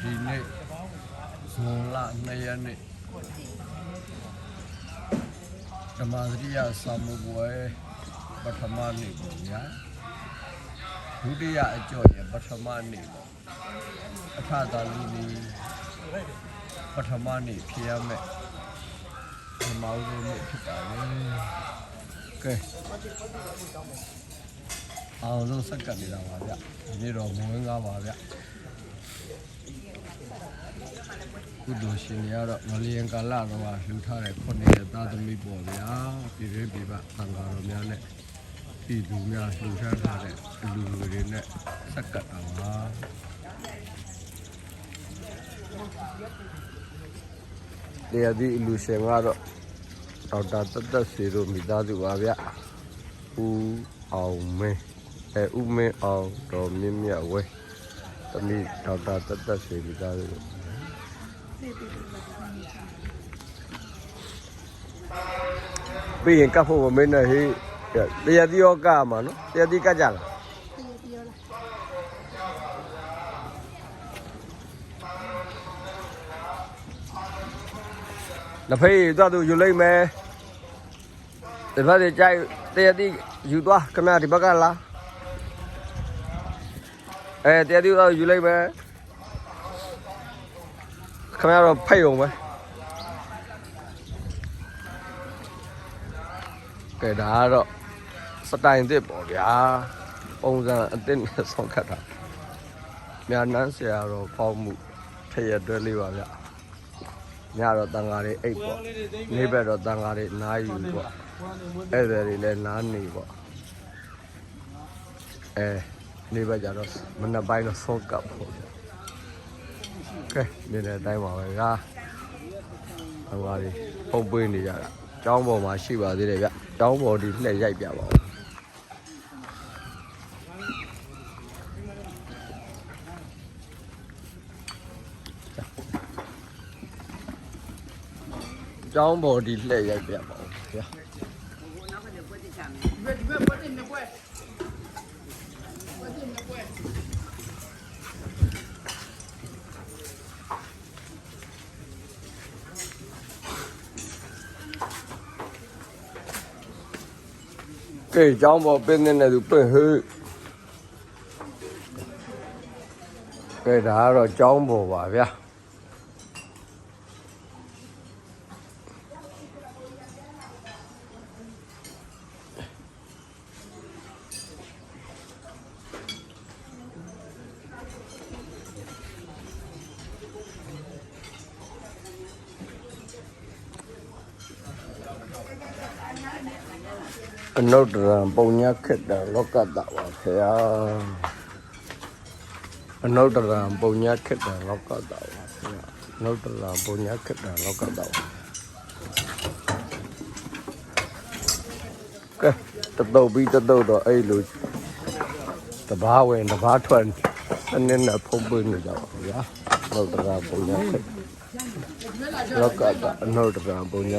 ဒီနေ့ဇွန်လ2ရက်နေ့ဓမ္မစရိယစာမှုပွဲပထမနေ့ပေါ့ဗျာဒုတိယအကျော်ရဲ့ပထမနေ့ပေါ့အခါသာလူနီပထမနေ့ဖြစ်ရမယ်ဓမ္မဥဒ္ဓနေ့ဖြစ်ပါလေကဲအောင်ဆုံးစက္ကန့်နေတာပါဗျဒီနေ့တော့မဝင်ကားပါဗျ ကုသိုလ်ရှင်တွေကတော့ငလျင်ကာလတော့လှူထားတဲ့ခုနှစ်ရက်သားသမီးပေါ်ဗျာပြည်ရင်းပြည်ပသံဃာတော်များနဲ့ပြည်သူများလှူထားထားတဲ့အလူတွေနဲ့ဆက်ကပ်တာပါတရားဒီအလူရှင်ကတော့ဒေါက်တာတသက်စီတို့မိသားစုပါဗျဦးအောင်မင်းအဲဦးမင်းအောင်တော်မြင့်မြတ်ဝဲသမီးဒေါက်တာတသက်စီမိသားစုတို့ ပြီးရင်ကတ်ဖို့မမင်းနဲ့ဟေးတရားတိရောကမှာနော်တရားတိကကြလားနဖေးသွားသူယူလိုက်မယ်ဒီဘက်ကြီးကြိုက်တရားတိယူသွားခမရဒီဘက်ကလားအဲတရားတိသွားယူလိုက်မယ် ခမရတော့ဖိတ်အောင်ပဲကဲဒါကတော့စတိုင်တစ်ပေါ့ဗျာပုံစံအစ်စ်နဲ့ဆောင်းခတ်တာမြန်နန်းဆရာတော်ပေါင်းမှုထရတွဲလေးပါဗျညတော့တန်ဃာတွေအိတ်ပေါ့နေ့ဘက်တော့တန်ဃာတွေနားယူပေါ့ဧည့်သည်တွေလည်းနားနေပေါ့အဲနေ့ဘက်ကျတော့မနက်ပိုင်းတော့ဆောင်းကပ်ပေါ့ဗျ ကဲနေတဲ့အတိုင်းပါပဲကတန်ဃာတွေပုံပွေးနေကြတာကျောင်းပေါ်မှာရှိပါသေးတယ်ဗျကျောင်းပေါ်ဒီလှည့်ရိုက်ပြပါဦးကျောင်းပေါ်ဒီလှည့်ရိုက်ပြပါဦးဗျာ ကဲကျောင်းပေါ်ပင်းနေတဲ့သူပင့်ဟေးကဲဒါကတော့ကျောင်းပေါ်ပါဗျာ အနုတ္တရံပုံညခေတ္တလောကတ္တဝါဖေယအနုတ္တရံပုံညခေတ္တလောကတ္တဝါဖေယအနုတ္တရံပုံညခေတ္တလောကတ္တဝါကဲတတုတ်ပြီးတတုတ်တော့အဲ့လိုတဘာဝင်တဘာထွက်အနည်းနဲ့ဖုံးပွင့်နေကြပါဗျာအနုတ္တရံပုံညခေတ္တလောကတ္တအနုတ္တရံပုံည